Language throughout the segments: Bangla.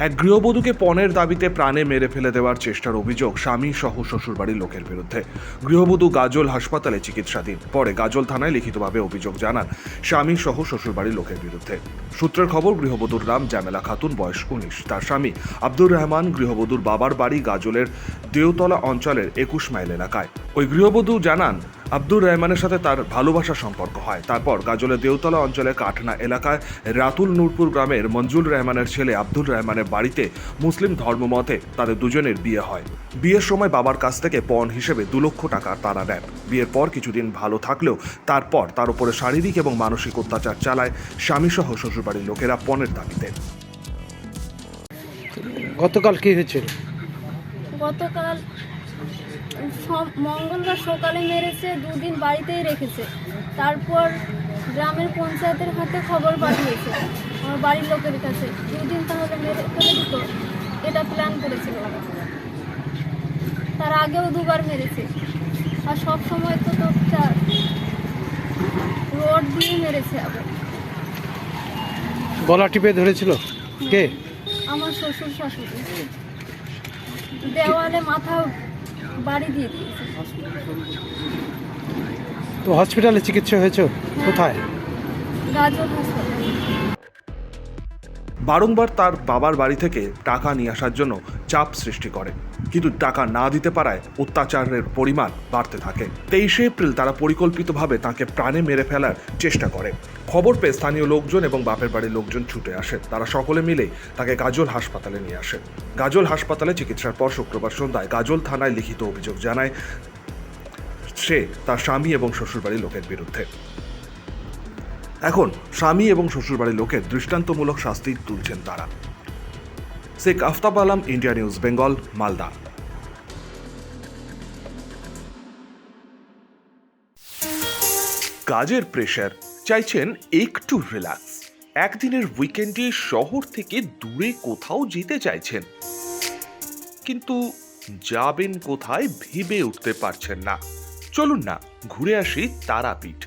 এক গৃহবধূকে পণের দাবিতে প্রাণে মেরে ফেলে দেওয়ার চেষ্টার অভিযোগ স্বামী সহ শ্বশুরবাড়ির লোকের বিরুদ্ধে। গৃহবধূ গাজল হাসপাতালে চিকিৎসাধীন। পরে গাজল থানায় লিখিতভাবে অভিযোগ জানান স্বামী সহ শ্বশুরবাড়ির লোকের বিরুদ্ধে। সূত্রের খবর, গৃহবধূর নাম জামেলা খাতুন, বয়স উনিশ। তার স্বামী আব্দুর রহমান গৃহবধূর বাবার বাড়ি গাজলের দেওতলা অঞ্চলের একুশ মাইল এলাকায়। ওই গৃহবধূ জানান আব্দুর রহমানের সাথে তার ভালোবাসার সম্পর্ক হয়। তারপর গাজলের দেওতলা অঞ্চলের কাঠনা এলাকায় রাতুল নূরপুর গ্রামের মঞ্জুর রহমানের ছেলে আব্দুর রহমানের বাড়িতে মুসলিম ধর্মমতে তাদের দুজনের বিয়ে হয়। বিয়ের সময় বাবার কাছ থেকে পণ হিসেবে দু লক্ষ টাকা তারা নেন। বিয়ের পর কিছুদিন ভালো থাকলেও তারপর তার উপরে শারীরিক এবং মানসিক অত্যাচার চালায় স্বামীসহ শ্বশুরবাড়ির লোকেরা পণের দাবিতে। গতকাল কি হয়েছিল? গতকাল মঙ্গলবার সকালে মেরেছে দুদিন বাড়িতেই রেখেছে। তারপর গ্রামের পঞ্চায়েতের হাতে খবর পাঠিয়েছে আমার বাড়ির লোকের কাছে। দুদিন তাহলে মেরে ফেলে দিত এটা প্ল্যান করেছিল তার আগেও দুবার মেরেছে। আর সব সময় তো তো চা- রড দিয়ে মেরেছে আবার। গলা টিপে ধরেছিল? কে? আমার শ্বশুর শাশুড়ি। দেওয়ালে মাথা বাড়ি দিয়ে দিয়েছে। তো হসপিটালে চিকিৎসা হয়েছে? কোথায়? হাসপাতালে। বারংবার তার বাবার বাড়ি থেকে টাকা নিয়ে আসার জন্য চাপ সৃষ্টি করে। কিন্তু টাকা না দিতে পারায় অত্যাচারের পরিমাণ বাড়তে থাকে। তেইশে এপ্রিল তারা পরিকল্পিতভাবে তাকে প্রাণে মেরে ফেলার চেষ্টা করে। খবর পেয়ে স্থানীয় লোকজন এবং বাপের বাড়ির লোকজন ছুটে আসে। তারা সকলে মিলে তাকে গাজল হাসপাতালে নিয়ে আসে। গাজল হাসপাতালে চিকিৎসার পর শুক্রবার সন্ধ্যায় গাজল থানায় লিখিত অভিযোগ জানায় সে তার স্বামী এবং শ্বশুরবাড়ির লোকের বিরুদ্ধে। এখন স্বামী এবং শ্বশুরবাড়ির লোকের দৃষ্টান্তমূলক শাস্তি তুলছেন তারা। Sheikh Aftab Alam, India news, Bengal, Malda. কাজের প্রেশার, চাইছেন একটু রিল্যাক্স। একদিনের উইকেন্ডে শহর থেকে দূরে কোথাও যেতে চাইছেন। কিন্তু যাবেন কোথায় ভেবে উঠতে পারছেন না। চলুন না, ঘুরে আসি তারাপীঠ।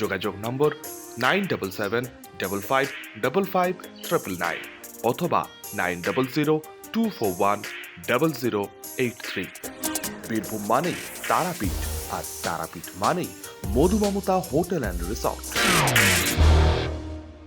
যোগাযোগ নম্বর nine double seven double five double five triple nine অথবা nine double zero two four one double zero eight three Birbhum মানেই তারাপীঠ, আর তারাপীঠ মানেই মধুমমতা হোটেল অ্যান্ড রিসর্ট।